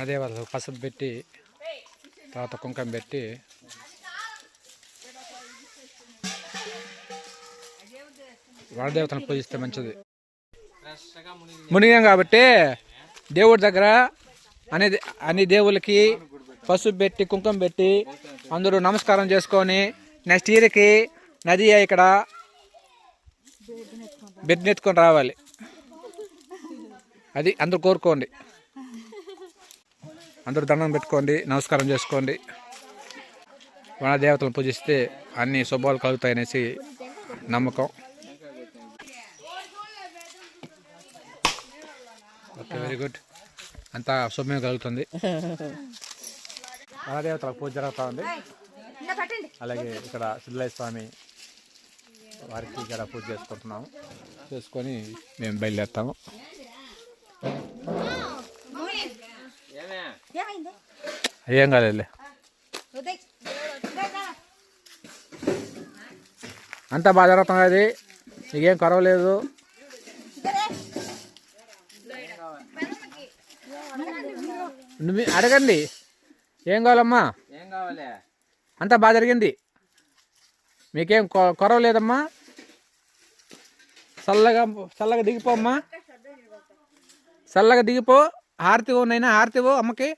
అదే వాళ్ళు పసుపు పెట్టి తర్వాత కుంకం పెట్టి. వాడదేవతను పూజిస్తే మంచిది. మునిగాం కాబట్టి దేవుడి దగ్గర అన్ని అన్ని దేవుళ్ళకి పసుపు పెట్టి కుంకుమ పెట్టి అందరూ నమస్కారం చేసుకొని నెక్స్ట్ ఇయర్కి నది ఇక్కడ బిడ్డనెత్తుకొని రావాలి. అది అందరూ కోరుకోండి. అందరూ దండం పెట్టుకోండి నమస్కారం చేసుకోండి. వనదేవతలను పూజిస్తే అన్ని శుభాలు కలుగుతాయనేసి నమ్మకం. ఓకే వెరీ గుడ్ అంతా శుభమే కలుగుతుంది. వనదేవతలకు పూజ జరుగుతూ ఉంది. అలాగే ఇక్కడ సిద్ధలయ్య స్వామి వారికి ఇక్కడ పూజ చేసుకుంటున్నాము. చేసుకొని మేము బయలుదేరుతాము. ఏం కాలేదులే. అంతా బాగా జరుగుతుంది అది నీకేం కరవలేదు నువ్వు అడగండి. ఏం కావాలమ్మా? ఏం కావాలి? అంతా బాగా జరిగింది. మీకేం కొ- కొరవ లేదమ్మా? చల్లగా చల్లగా దిగిపో అమ్మా. చల్లగా దిగిపో. హారతివో నైనా హారతివో అమ్మకి.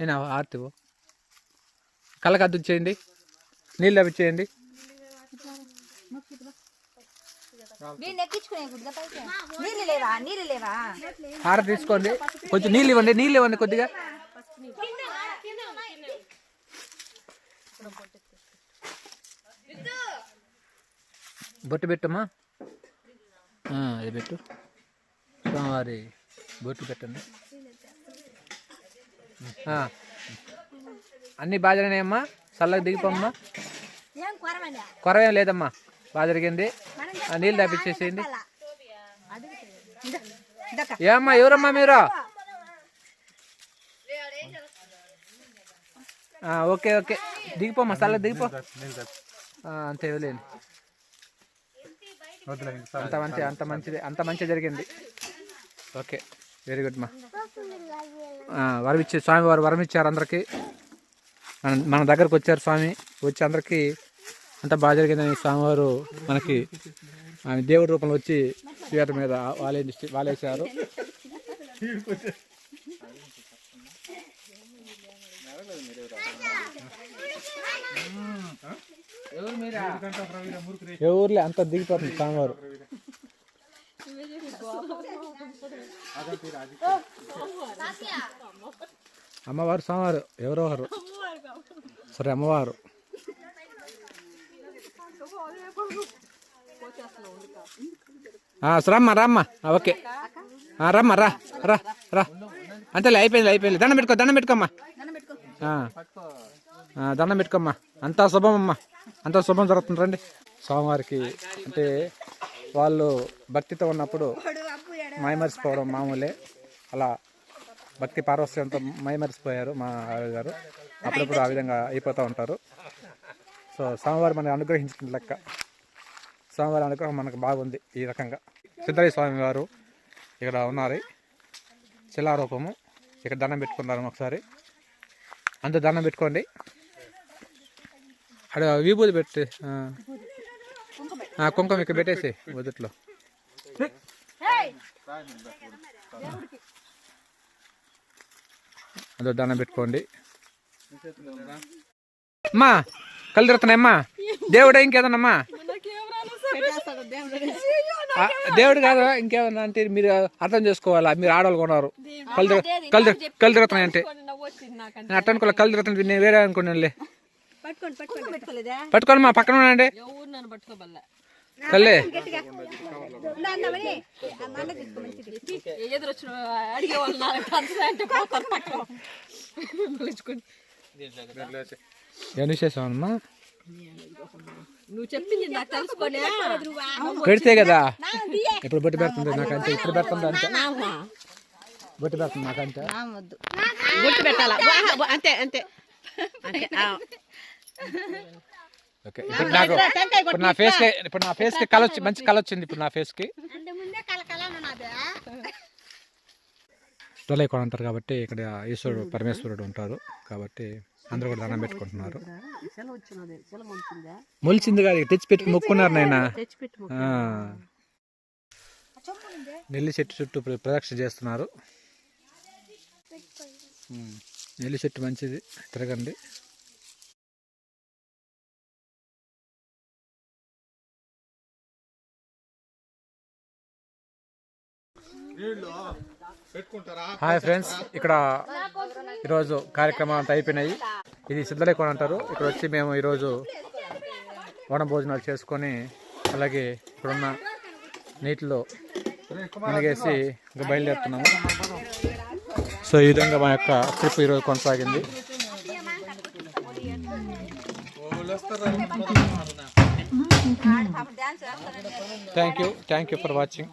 అయినా హారతివో కళ్ళకి అద్దు చేయండి. నీళ్ళు అవి లేవా? హారతి తీసుకోండి. కొంచెం నీళ్ళు ఇవ్వండి. నీళ్ళు ఇవ్వండి కొద్దిగా. బొట్టు పెట్టమ్మా. అది పెట్టు. స్వామివారి బొట్టు పెట్టండి. అన్నీ బాగా జరిగినాయమ్మా? చల్లగా దిగిపోమ్మా? కొరవేం లేదమ్మా. బాగా జరిగింది. నీళ్ళు దాపిచ్చేసేయండి ఏమ్మా ఎవరమ్మా మీరు? ఆ, ఓకే ఓకే. దిగిపోమ్మా చల్లగా దిగిపో. ఆ, అంతే వదిలేండి అంత మంచి అంత మంచిది అంత మంచి జరిగింది. ఓకే. వెరీ గుడ్ మా ఆ, వరం ఇచ్చే స్వామి వారు వరం ఇచ్చారు అందరికీ. మన మన దగ్గరకు వచ్చారు స్వామి. వచ్చి అందరికీ అంత బాగా జరిగిందని స్వామివారు మనకి దేవుడి రూపంలో వచ్చి పీట మీద వాలే వాలేశారు ఎవరు మీరా? ఏ ఊర్లే అంత దిగిపోతుంది స్వామివారు? అమ్మవారు స్వామివారు ఎవరో ఒకరు. సరే అమ్మవారు. రమ్మా రమ్మా. ఓకే. రమ్మా రా రా రా. అంతేలే అయిపోయింది అయిపోయింది. దండం పెట్టుకో దండం పెట్టుకోమ్మా. దండం పెట్టుకోమ్మా. అంతా శుభం అమ్మా. అంతా శుభం జరుగుతుంది రండి. స్వామివారికి అంటే వాళ్ళు భక్తితో ఉన్నప్పుడు మైమరిసిపోవడం మామూలే. అలా భక్తి పారవస్యంతో మైమరిసిపోయారు మా ఆవిడ గారు. అప్పుడప్పుడు ఆ విధంగా అయిపోతూ ఉంటారు. సో స్వామివారు మనం అనుగ్రహించిన లెక్క. స్వామివారి అనుగ్రహం మనకు బాగుంది ఈ రకంగా. సిద్ధయ్య స్వామి వారు ఇక్కడ ఉన్నారు. శిలారూపము. ఇక్కడ దండం పెట్టుకున్నారు ఒకసారి. అంత దండం పెట్టుకోండి. అక్కడ విభూతి పెట్టి కుంకుమ ఇక్కడ పెట్టేసి మొదట్లో అందరు దండం పెట్టుకోండి. అమ్మా కళ్ళు తిరుగుతున్నాయమ్మా దేవుడా ఇంకేదన్నమ్మా? దేవుడు కాదు ఇంకేమన్నా అంటే మీరు అర్థం చేసుకోవాలా? మీరు ఆడవాళ్ళు కొన్నారు. కళ్ళు తిరగ- కళ్ళు కళ్ళు తిరుగుతున్నాయి అంటే. నేను అట్ట అనుకోలే కళ్ళు తిరుగుతుంది నేను వేరే అనుకున్నానులే. పట్టుకోండి పట్టుకోండి. పెట్టుకోలేదా? పట్టుకోండి మా పక్కన ఉండండి. అంటే విశేషం అమ్మా నువ్వు చెప్పింది నాకు తెలుసుకోలే. పెడితే కదా? ఇప్పుడు బొట్టు పెడుతుంది నాకంటే? ఇప్పుడు పెడుతుంది అంతే బొట్టు పెడుతుంది నాకంటే? గుర్తు పెట్టాలా? అంతే అంతే. అంతే ఓకే. ఇప్పుడు నాకు ఇప్పుడు నా ఫేస్కి ఇప్పుడు నా ఫేస్కి వచ్చి మంచి కళ వచ్చింది ఇప్పుడు నా ఫేస్కి. సుడలేకోన అంటారు కాబట్టి ఇక్కడ ఈశ్వరుడు పరమేశ్వరుడు ఉంటారు కాబట్టి అందరూ కూడా దండం పెట్టుకుంటున్నారు. మొలిచింది కాదు ఇక తెచ్చి పెట్టి మొక్కున్నారు నాయన. తెచ్చిపెట్టి. నెల్లి చెట్టు చుట్టూ ప్ర- ప్రదక్షిణ చేస్తున్నారు. నెల్లి చెట్టు మంచిది తిరగండి. హాయ్ ఫ్రెండ్స్ ఇక్కడ ఈరోజు కార్యక్రమాలు అంతా అయిపోయినాయి. ఇది సిద్ధలేకోన అంటారు. ఇక్కడ వచ్చి మేము ఈరోజు వన భోజనాలు చేసుకొని అలాగే ఇక్కడున్న నీటిలో మునిగేసి ఇంకా బయలుదేరుతున్నాము. సో ఈ విధంగా మా యొక్క ట్రిప్ ఈరోజు కొనసాగింది. Thank you thank you for watching